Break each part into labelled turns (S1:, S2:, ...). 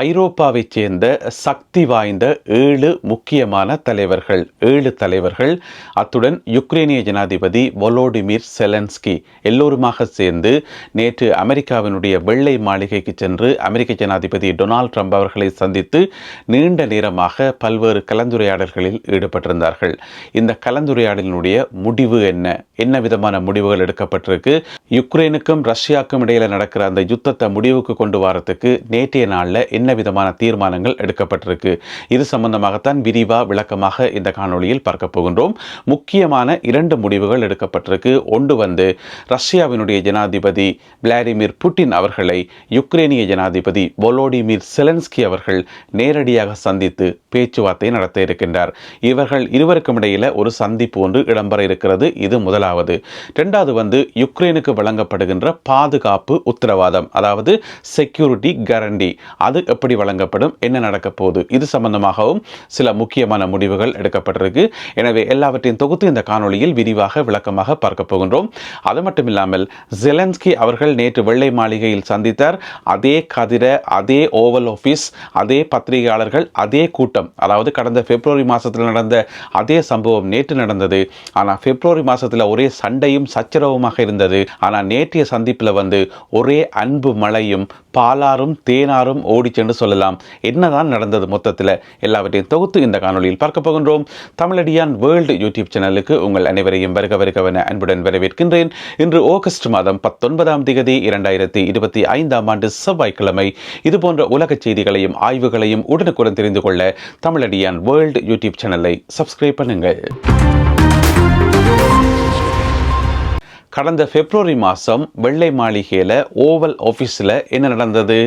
S1: ஐரோப்பாவைச் சேர்ந்த சக்தி வாய்ந்த ஏழு முக்கியமான தலைவர்கள் ஏழு தலைவர்கள். அத்துடன் யுக்ரேனிய ஜனாதிபதி வொலோடிமிர் செலன்ஸ்கி எல்லோருமாக சேர்ந்து நேற்று அமெரிக்காவினுடைய வெள்ளை மாளிகைக்கு சென்று அமெரிக்க ஜனாதிபதி டொனால்ட் ட்ரம்ப் அவர்களை சந்தித்து நீண்ட நேரமாக பல்வேறு கலந்துரையாடல்களில் ஈடுபட்டிருந்தார்கள். இந்த கலந்துரையாடலினுடைய முடிவு என்ன? என்ன விதமான முடிவுகள் எடுக்கப்பட்டிருக்கு? யுக்ரைனுக்கும் ரஷ்யாவுக்கும் இடையில நடக்கிற அந்த யுத்தத்தை முடிவுக்கு கொண்டு வரதுக்கு நேற்றைய நாளில் என்ன விதமான தீர்மானங்கள் எடுக்கப்பட்டிருக்கு? இது சம்பந்தமாகத்தான் விரிவா விளக்கமாக இந்த காணொளியில் பார்க்க போகின்றோம். முக்கியமான இரண்டு முடிவுகள் எடுக்கப்பட்டிருக்கு. ஒன்று வந்து ரஷ்யாவினுடைய ஜனாதிபதி விளாடிமிர் புட்டின் அவர்களை யுக்ரேனிய ஜனாதிபதி வொலோடிமிர் செலன்ஸ்கி அவர்கள் நேரடியாக சந்தித்து பேச்சுவார்த்தை நடத்த இருக்கின்றார். இவர்கள் இருவருக்கும் இடையில ஒரு சந்திப்பு ஒன்று இடம்பெற இருக்கிறது. இது முதலாவது. இரண்டாவது வந்து யுக்ரைனுக்கு வழங்கப்படுகின்ற பாதுகாப்பு உத்தரவாதம் அதாவது செக்யூரிட்டி கேரண்டி அது எப்படி வழங்கப்படும் என்ன நடக்க போகுது இது சம்பந்தமாகவும் சில முக்கியமான முடிவுகள் எடுக்கப்பட்டிருக்கு. எனவே எல்லாவற்றையும் தொகுத்து இந்த காணொளியில் விரிவாக விளக்கமாக பார்க்க போகின்றோம். அது மட்டும் இல்லாமல் ஜெலன்ஸ்கி அவர்கள் நேற்று வெள்ளை மாளிகையில் சந்தித்தார். அதே கதிர அதே ஓவல் ஆஃபீஸ் அதே பத்திரிகையாளர்கள் அதே கூட்டம். அதாவது கடந்த பிப்ரவரி மாதத்தில் நடந்த அதே சம்பவம் நேற்று நடந்தது. ஆனால் பிப்ரவரி மாதத்தில் ஒரே சண்டையும் சச்சரவுமாக இருந்தது. ஆனால் நேற்றைய சந்திப்பில் வந்து ஒரே அன்பு மழையும் பாலாரும் தேனாரும் ஓடிச்சு என்று சொல்லலாம். என்னதான் நடந்தது மொத்தத்தில்? எல்லாவற்றையும் தொகுத்து இந்த காணொளியில் பார்க்க போகின்றோம். தமிழடியான் வேர்ல்டு யூடியூப் சேனலுக்கு உங்கள் அனைவரையும் வருக வருகவன அன்புடன் வரவேற்கின்றேன். இன்று ஆகஸ்ட் மாதம் பத்தொன்பதாம் திகதி இரண்டாயிரத்தி இருபத்தி ஐந்தாம் ஆண்டு செவ்வாய்க்கிழமை. இதுபோன்ற உலக செய்திகளையும் ஆய்வுகளையும் உடனுக்குடன் தெரிந்து கொள்ள தமிழடியான் வேர்ல்டு யூடியூப் சேனலை சப்ஸ்கிரைப் பண்ணுங்கள். கடந்த பிப்ரவரி மாதம் வெள்ளை மாளிகையில் ஓவல் ஆஃபீஸில் என்ன நடந்தது?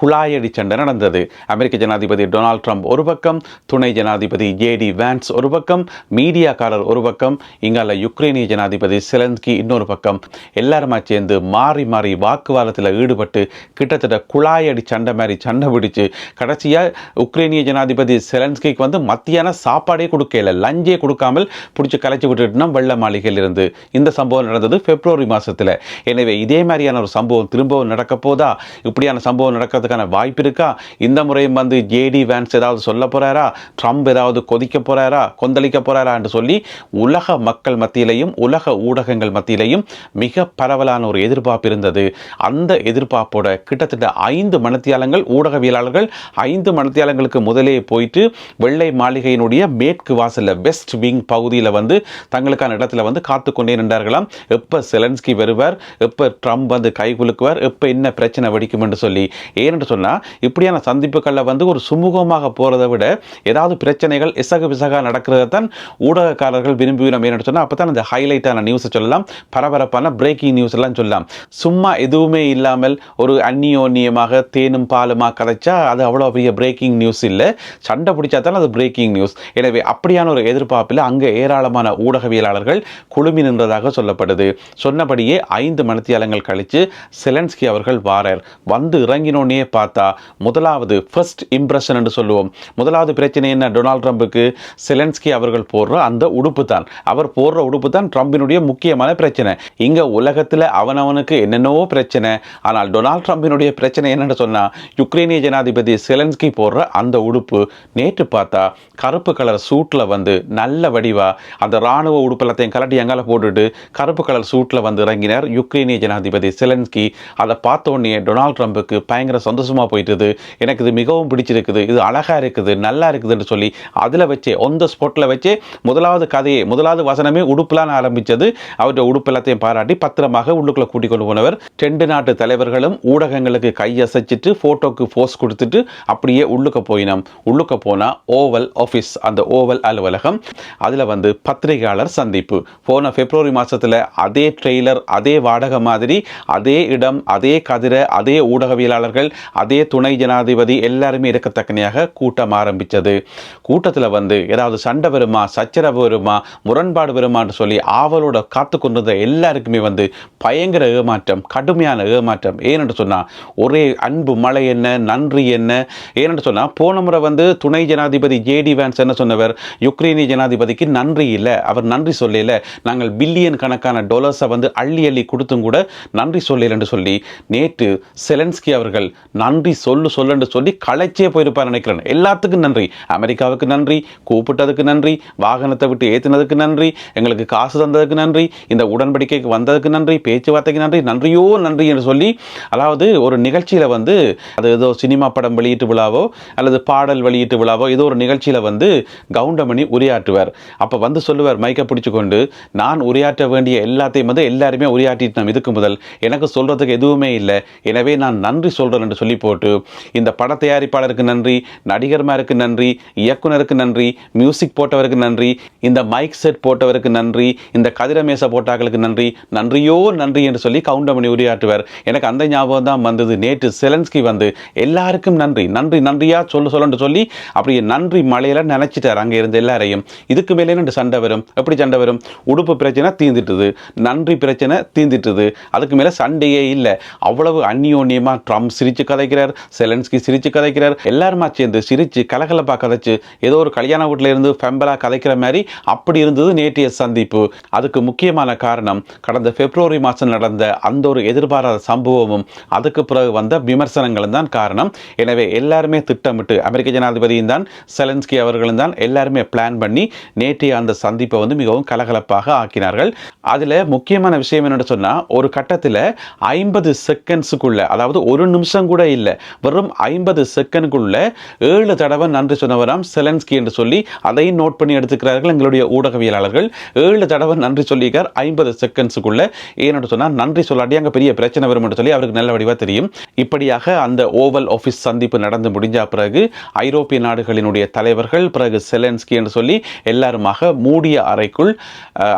S1: குழாயடி சண்டை நடந்தது. அமெரிக்க ஜனாதிபதி டொனால்ட் ட்ரம்ப் ஒரு பக்கம் துணை ஜனாதிபதி ஜேடி வேன்ஸ் ஒரு பக்கம் மீடியாக்காரர் ஒரு பக்கம் இங்கால யுக்ரைனிய ஜனாதிபதி செலன்ஸ்கி இன்னொரு பக்கம். எல்லாருமா சேர்ந்து மாறி மாறி வாக்குவாதத்தில் ஈடுபட்டு கிட்டத்தட்ட குழாயடி சண்டை மாதிரி சண்டை பிடிச்சு கடைசியாக உக்ரைனிய ஜனாதிபதி செலன்ஸ்கிக்கு வந்து மத்தியான சாப்பாடே கொடுக்கல லஞ்சே கொடுக்காமல் பிடிச்சி கலைச்சி விட்டுட்டுனா வெள்ள மாளிகையில் இருந்து. இந்த சம்பவம் நடந்தது பிப்ரவரி மாதத்தில் எனவே இதே மாதிரியான ஒரு சம்பவம் திரும்பவும் நடக்க போதா இப்படியான சம்பவம் நடக்கிறது நடக்கிறதுக்கான வாய்ப்பு இருக்கா? இந்த முறையும் வந்து ஜேடி வேன்ஸ் ஏதாவது சொல்ல போறாரா? ட்ரம்ப் ஏதாவது கொதிக்க போறாரா? கொந்தளிக்க போறாரா என்று சொல்லி உலக மக்கள் மத்தியிலையும் உலக ஊடகங்கள் மத்தியிலையும் மிக பரவலான ஒரு எதிர்பார்ப்பு இருந்தது. அந்த எதிர்பார்ப்போட கிட்டத்தட்ட ஐந்து மனத்தியாளங்கள் ஊடகவியலாளர்கள் ஐந்து மனத்தியாளங்களுக்கு முதலே போயிட்டு வெள்ளை மாளிகையினுடைய மேற்கு வாசலில் வெஸ்ட் விங் பகுதியில் வந்து தங்களுக்கான இடத்துல வந்து காத்து கொண்டே நின்றார்களாம். எப்போ செலன்ஸ்கி வருவார்? எப்போ ட்ரம்ப் வந்து கை குலுக்குவார்? எப்போ என்ன பிரச்சனை வெடிக்கும் என்று சொல்லி. ஏன் ஏனென்று சொன்னால் இப்படியான சந்திப்புகளில் வந்து ஒரு சுமூகமாக போகிறத விட ஏதாவது பிரச்சனைகள் இசகு விசகா நடக்கிறத தான் ஊடகக்காரர்கள் விரும்புகிறோம் ஏன்னு சொன்னால் அப்போ தான் அந்த ஹைலைட்டான நியூஸை சொல்லலாம் பரபரப்பான பிரேக்கிங் நியூஸ் எல்லாம் சொல்லலாம். சும்மா எதுவுமே இல்லாமல் ஒரு அந்நியோன்னியமாக தேனும் பாலுமாக கதைச்சா அது அவ்வளோ பெரிய பிரேக்கிங் நியூஸ் இல்லை. சண்டை பிடிச்சா தான் அது பிரேக்கிங் நியூஸ் எனவே அப்படியான ஒரு எதிர்பார்ப்பில் அங்கே ஏராளமான ஊடகவியலாளர்கள் குழுமி நின்றதாக சொல்லப்படுது. சொன்னபடியே ஐந்து மணித்தியாலங்கள் கழித்து செலன்ஸ்கி அவர்கள் வாரர். வந்து இறங்கினோடனே பார்த்தா முதலாவது ஃபர்ஸ்ட் இம்ப்ரெஷன் என்று சொல்லுவோம். முதலாவது பிரச்சனை என்ன? டொனால்ட் ட்ரம்புக்கு செலன்ஸ்கி அவர்கள் போடுற அந்த உடுப்பு தான் அவர் போடுற உடுப்பு தான் ட்ரம்பினுடைய முக்கியமான பிரச்சனை. இங்கே உலகத்தில் அவனவனுக்கு என்னென்னவோ பிரச்சனை. ஆனால் டொனால்ட் ட்ரம்பினுடைய பிரச்சனை என்னன்னு சொன்னால் யுக்ரைனிய ஜனாதிபதி செலன்ஸ்கி போடுற அந்த உடுப்பு நேற்று பார்த்தா கருப்பு கலர் சூட்டில் வந்து நல்ல வடிவா அந்த ராணுவ உடுப்பெல்லாத்தையும் கலட்டி எங்கால போட்டுட்டு கருப்பு கலர் சூட்டில் வந்து இறங்கினார் யுக்ரைனிய ஜனாதிபதி செலன்ஸ்கி. அதை பார்த்த உடனே டொனால்ட் ட்ரம்புக்கு பயங்கர சந்தோஷமாக போயிட்டுது. எனக்கு இது மிகவும் பிடிச்சிருக்குது. இது அழகாக இருக்குது நல்லா இருக்குதுன்னு சொல்லி அதில் வச்சே ஒன் த ஸ்பாட்டில் வச்சே முதலாவது கதையை முதலாவது வசனமே உடுப்புலான்னு ஆரம்பித்தது அவருடைய உடுப்பு எல்லாத்தையும் பாராட்டி பத்திரமாக உள்ளுக்குள்ளே கூட்டிக் கொண்டு போனவர். ரெண்டு நாட்டு தலைவர்களும் ஊடகங்களுக்கு கையசைச்சிட்டு ஃபோட்டோக்கு போஸ் கொடுத்துட்டு அப்படியே உள்ளுக்க போயினோம். உள்ளுக்க போனால் ஓவல் ஆஃபீஸ் அந்த ஓவல் அலுவலகம். அதில் வந்து பத்திரிகையாளர் சந்திப்பு. போன பிப்ரவரி மாதத்தில் அதே ட்ரெய்லர் அதே வாடகை மாதிரி அதே இடம் அதே கதிரை அதே ஊடகவியலாளர்கள் அதே துணை ஜனாதிபதி எல்லாருமே இருக்கத்தக்கனையாக கூட்டம் ஆரம்பித்தது கூட்டத்தில் வந்து ஏதாவது சண்டை வருமா சச்சரவு வருமா முரண்பாடு வருமான்னு சொல்லி ஆவலோட காத்து கொண்டிருந்த எல்லாருக்குமே வந்து பயங்கர ஏமாற்றம் கடுமையான ஏமாற்றம். ஏனென்று சொன்னால் ஒரே அன்பு மழை என்ன நன்றி என்ன? ஏனென்று சொன்னால் போன முறை வந்து துணை ஜனாதிபதி ஜேடி வேன்ஸ் என்ன சொன்னவர் யுக்ரைனிய ஜனாதிபதிக்கு நன்றி இல்லை அவர் நன்றி சொல்லல நாங்கள் பில்லியன் கணக்கான டாலர்ஸை வந்து அள்ளி அள்ளி கொடுத்தும் கூட நன்றி சொல்லலன்னு சொல்லி நேற்று செலன்ஸ்கி அவர்கள் நன்றி சொல்லு சொல்லுன்னு சொல்லி களைச்சே போயிருப்பார் நினைக்கிறேன். எல்லாத்துக்கும் நன்றி. அமெரிக்காவுக்கு நன்றி கூப்பிட்டதுக்கு நன்றி வாகனத்தை விட்டு ஏற்றினதுக்கு நன்றி எங்களுக்கு காசு தந்ததுக்கு நன்றி இந்த உடன்படிக்கைக்கு வந்ததுக்கு நன்றி பேச்சுவார்த்தைக்கு நன்றி நன்றியோ நன்றி என்று சொல்லி அதாவது ஒரு நிகழ்ச்சியில் வந்து அது ஏதோ சினிமா படம் வெளியீட்டு விழாவோ அல்லது பாடல் வெளியீட்டு விழாவோ ஏதோ ஒரு நிகழ்ச்சியில் வந்து கவுண்டமணி உரையாற்றுவார். அப்போ வந்து சொல்லுவார் மைக்கை பிடிச்சு கொண்டு நான் உரையாற்ற வேண்டிய எல்லாத்தையும் வந்து எல்லாருமே உரையாற்றிட்டோம் இதுக்கு முதல். எனக்கு சொல்கிறதுக்கு எதுவுமே இல்லை. எனவே நான் நன்றி சொல்கிறேன் என்று சொல்லி போட்டு இந்த பட தயாரிப்பாளருக்கு நன்றி நடிகர்மாருக்கு நன்றி இயக்குனருக்கு நன்றி மியூசிக் போட்டவருக்கு நன்றி இந்த மைக் செட் போட்டவருக்கு நன்றி இந்த கதிரமேச போட்டாக்களுக்கு நன்றி நன்றியோ நன்றி என்று சொல்லி கவுண்டமணி உரையாற்றுவார். எனக்கு அந்த ஞாபகம் தான் வந்தது. நேற்று செலன்ஸ்கி வந்து எல்லாருக்கும் நன்றி நன்றி நன்றியா சொல்லு சொல்லு சொல்லி அப்படியே நன்றி மலையில நினைச்சிட்டார். அங்கே இருந்த எல்லாரையும். இதுக்கு மேலே ரெண்டு சண்டை வரும். எப்படி சண்டை வரும்? உடுப்பு பிரச்சனை தீந்துட்டுது. நன்றி பிரச்சனை தீந்துட்டுது. அதுக்கு மேலே சண்டையே இல்லை. அவ்வளவு அந்நியோன்யமா ட்ரம்ப் சிரிச்சு கதைக்கிறார் செலன்ஸ்கி சிரிச்சு கதைக்கிறார் எல்லாருமா சேர்ந்து சிரிச்சு கலகலப்பா கதைச்சு ஏதோ ஒரு கல்யாண வீட்டில் இருந்து ஃபெம்பலாக கதைக்கிற மாதிரி அப்படி இருந்தது நேற்றைய சந்திப்பு. அதுக்கு முக்கியமான காரணம் கடந்த பிப்ரவரி மாதம் நடந்த அந்த ஒரு எதிர்பாராத சம்பவமும் அதுக்கு பிறகு வந்த விமர்சனங்களும் தான் காரணம். எனவே எல்லாருமே திட்டமிட்டு அமெரிக்க ஜனாதிபதியும் தான் செலன்ஸ்கி அவர்களும் தான் எல்லாருமே பிளான் பண்ணி நேற்றைய அந்த சந்திப்பை வந்து மிகவும் கலகலப்பாக ஆக்கினார்கள். அதில் முக்கியமான விஷயம் என்னென்னு சொன்னால் ஒரு கட்டத்தில் ஐம்பது செகண்ட்ஸுக்குள்ள அதாவது ஒரு நிமிஷம் கூட இல்லை. வெறும் ஐம்பது செகண்டுக்குள்ள ஏழு தடவை நன்றி சொன்னவராம் செலன்ஸ்கி என்று சொல்லி அதையும் நோட் பண்ணி எடுத்துக்கிறார்கள் எங்களுடைய ஊடகவியலாளர்கள். ஏழு தடவை நன்றி சொல்லியிருக்கார் ஐம்பது செகண்ட்ஸுக்குள்ள ஏன்னு சொன்னால் நன்றி சொல்லாட்டி அங்கே பெரிய பிரச்சனை வரும் என்று சொல்லி அவருக்கு நல்ல வடிவாக தெரியும். இப்படியாக அந்த ஓவல் ஆஃபீஸ் சந்திப்பு நடந்து முடிஞ்ச பிறகு ஐரோப்பிய நாடுகளினுடைய தலைவர்கள் பிறகு செலன்ஸ்கி என்று சொல்லி எல்லாருமாக மூடிய அறைக்குள்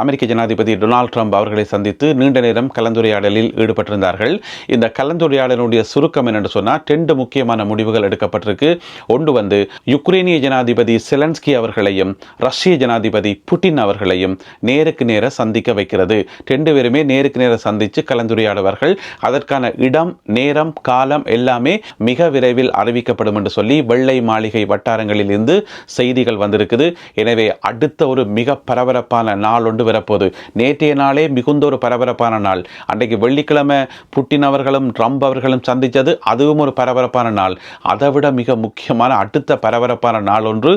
S1: அமெரிக்க ஜனாதிபதி டொனால்ட் ட்ரம்ப் அவர்களை சந்தித்து நீண்ட நேரம் கலந்துரையாடலில் ஈடுபட்டிருந்தார்கள். இந்த கலந்துரையாடலுடைய சுருக்கம் என்னென்று சொன்னால் ரெண்டு முக்கியமான முடிவுகள் எடுக்கப்பட்டிருக்கு. ஒன்று வந்து யுக்ரைனிய ஜனாதிபதி செலன்ஸ்கி அவர்களையும் ரஷ்ய ஜனாதிபதி புட்டின் அவர்களையும் நேருக்கு நேர சந்திக்க வைக்கிறது. ரெண்டு பேருமே நேருக்கு நேர சந்தித்து கலந்துரையாடுவார்கள். அதற்கான இடம் நேரம் காலம் எல்லாமே மிக விரைவில் அறிவிக்கப்படும் என்று சொல்லி வெள்ளை மாளிகை வட்டாரங்களில் இருந்து செய்திகள் வந்திருக்குது. எனவே அடுத்த ஒரு மிக பரபரப்பான நாள் ஒன்று வரப்போகுது. நேற்றைய நாளே மிகுந்த ஒரு பரபரப்பான நாள். அன்றைக்கு வெள்ளிக்கிழமை புட்டின் அவர்களும் ட்ரம்ப் அவர்களும் சந்தித்தது அதுவும் ஒரு பரபரப்பான நாள். அதை விட மிக முக்கியமான அடுத்த பரபரப்பான நாள் ஒன்று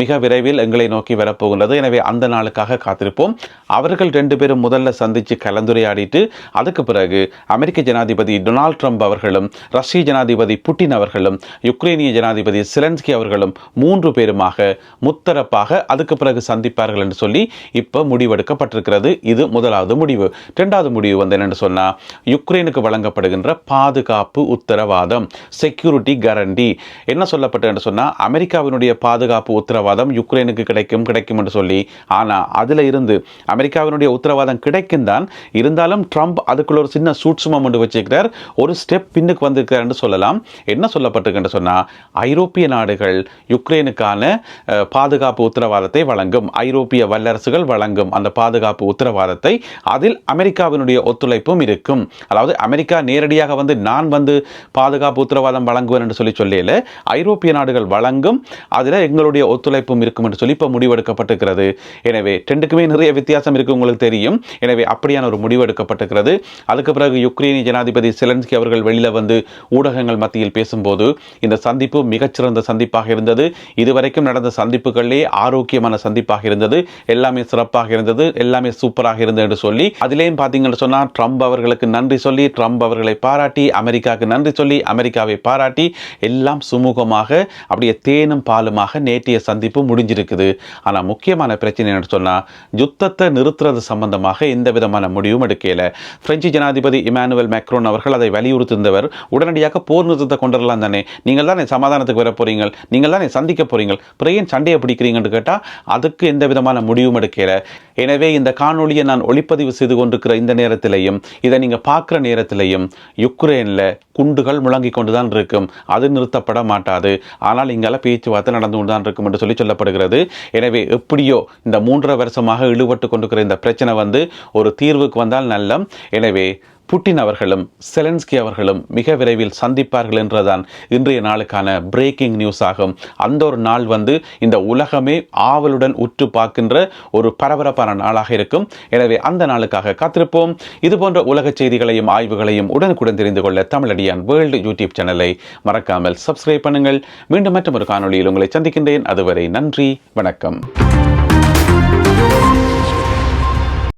S1: மிக விரைவில் எங்களை நோக்கி வரப்போகின்றது. எனவே அந்த நாளுக்காக காத்திருப்போம். அவர்கள் ரெண்டு பேரும் முதல்ல சந்தித்து கலந்துரையாடிட்டு அதுக்கு பிறகு அமெரிக்க ஜனாதிபதி டொனால்ட் ட்ரம்ப் அவர்களும் ரஷ்ய ஜனாதிபதி புட்டின் அவர்களும் யுக்ரைனிய ஜனாதிபதி சிலன்ஸ்கி அவர்களும் மூன்று பேருமாக முத்தரப்பாக அதுக்கு பிறகு சந்திப்பார்கள் என்று சொல்லி இப்போ முடிவெடுக்கப்பட்டிருக்கிறது. இது முதலாவது முடிவு. இரண்டாவது முடிவு வந்து என்னென்னு சொன்னால் யுக்ரைனுக்கு வழங்கப்படுகின்ற பாதுகாப்பு உத்தரவாதம். செக்யூரிட்டி கேரண்டி என்ன சொல்லப்பட்டது என்று சொன்னால் அமெரிக்காவினுடைய பாதுகாப்பு உத்தரவாதம் யுக்ரைனுக்கு கிடைக்கும் கிடைக்கும் என்று சொல்லி. ஆனால் அதில் இருந்து அமெரிக்காவினுடைய உத்தரவாதம் கிடைக்கும் தான். இருந்தாலும் ட்ரம்ப் அதுக்குள்ள ஒரு சின்ன சூட்சுமம் ஒன்று வச்சிருக்கிறார். ஒரு ஸ்டெப் பின்னுக்கு வந்திருக்கிறார் என்று சொல்லலாம். என்ன சொல்லப்பட்டிருக்கு சொன்னால் ஐரோப்பிய நாடுகள் யுக்ரைனுக்கான பாதுகாப்பு உத்தரவாதத்தை வழங்கும் ஐரோப்பிய வல்லரசுகள் வழங்கும் அந்த பாதுகாப்பு உத்தரவாதத்தை அதில் அமெரிக்காவினுடைய ஒத்துழைப்பும் இருக்கும். அதாவது அமெரிக்கா நேரடியாக வந்து நான் வந்து பாதுகாப்பு உத்தரவாதம் வழங்குவேன் என்று சொல்லி சொல்லியில் ஐரோப்பிய நாடுகள் வழங்கும் அதில் எங்களுடைய ஒத்துழைப்பும் இருக்கும் என்று சொல்லி இப்போ முடிவெடுக்கப்பட்டிருக்கிறது. எனவே ரெண்டுக்குமே நிறைய வித்தியாசம் இருக்கு உங்களுக்கு தெரியும். எனவே அப்படியான ஒரு முடிவு எடுக்கப்பட்டிருக்கிறது அதுக்கு பிறகு யுக்ரைனிய ஜனாதிபதி செலன்ஸ்கி அவர்கள் வெளியில வந்து ஊடகங்கள் மத்தியில் பேசும்போது இந்த சந்திப்பு மிகச்சிறந்த சந்திப்பாக இருந்தது. இதுவரைக்கும் நடந்த சந்திப்புகளிலே ஆரோக்கியமான சந்திப்பாக இருந்தது. எல்லாமே சிறப்பாக இருந்தது. எல்லாமே சூப்பராக இருந்தது என்று சொல்லி அதிலேயும் பார்த்தீங்கன்னு சொன்னால் ட்ரம்ப் அவர்களுக்கு நன்றி சொல்லி ட்ரம்ப் அவர்களை பாராட்டி அமெரிக்காவுக்கு நன்றி சொல்லி அமெரிக்காவை பாராட்டி எல்லாம் சுமூகமாக அப்படியே தேனும் பாலுமாக நேற்றைய சந்திப்பு முடிஞ்சிருக்குது. ஆனால் முக்கியமான பிரச்சனை என்னன்னு சொன்னால் யுத்தத்தை நிறுத்துறது சம்பந்தமாக எந்த விதமான முடிவும் எடுக்கல. பிரெஞ்சு ஜனாதிபதி இமானுவல் மேக்ரோன் அவர்கள் அதை வலியுறுத்திருந்தவர் உடனடியாக போர் நிறுத்தத்தை கொண்டு வரலாம் தானே? நீங்கள் தானே சமாதானத்துக்கு வர போறீங்க நீங்கள் தானே சந்திக்க போறீங்க பிறையன் சண்டையை பிடிக்கிறீங்கன்னு கேட்டால் அதுக்கு எந்த விதமான முடிவும் எடுக்கல. எனவே இந்த காணொளியை நான் ஒளிப்பதிவு செய்து கொண்டிருக்கிற இந்த நேரத்திலையும் இதை நீங்கள் பார்க்குற நேரத்திலையும் யுக்ரைனில் குண்டுகள் முழங்கிக் கொண்டு தான் இருக்கும். அது நிறுத்தப்பட மாட்டாது. ஆனால் இங்கெல்லாம் பேச்சுவார்த்தை நடந்து கொண்டு தான் இருக்கும் என்று சொல்லி சொல்லப்படுகிறது. எனவே எப்படியோ இந்த மூன்றரை வருஷமாக இழுபட்டு கொண்டிருக்கிற இந்த பிரச்சனை வந்து ஒரு தீர்வுக்கு வந்தால் நல்லம். எனவே புட்டின் அவர்களும் செலன்ஸ்கி அவர்களும் மிக விரைவில் சந்திப்பார்கள் என்றுதான் இன்றைய நாளுக்கான பிரேக்கிங் நியூஸ் ஆகும். அந்த ஒரு நாள் வந்து இந்த உலகமே ஆவலுடன் உற்று பார்க்கின்ற ஒரு பரபரப்பான நாளாக இருக்கும். எனவே அந்த நாளுக்காக காத்திருப்போம். இது போன்ற உலக செய்திகளையும் ஆய்வுகளையும் உடனுக்குடன் தெரிந்து கொள்ள தமிழடியான் வேர்ல்டு யூடியூப் சேனலை மறக்காமல் சப்ஸ்கிரைப் பண்ணுங்கள். மீண்டும் மற்றும் ஒரு காணொளியில் உங்களை சந்திக்கின்றேன். அதுவரை நன்றி வணக்கம்.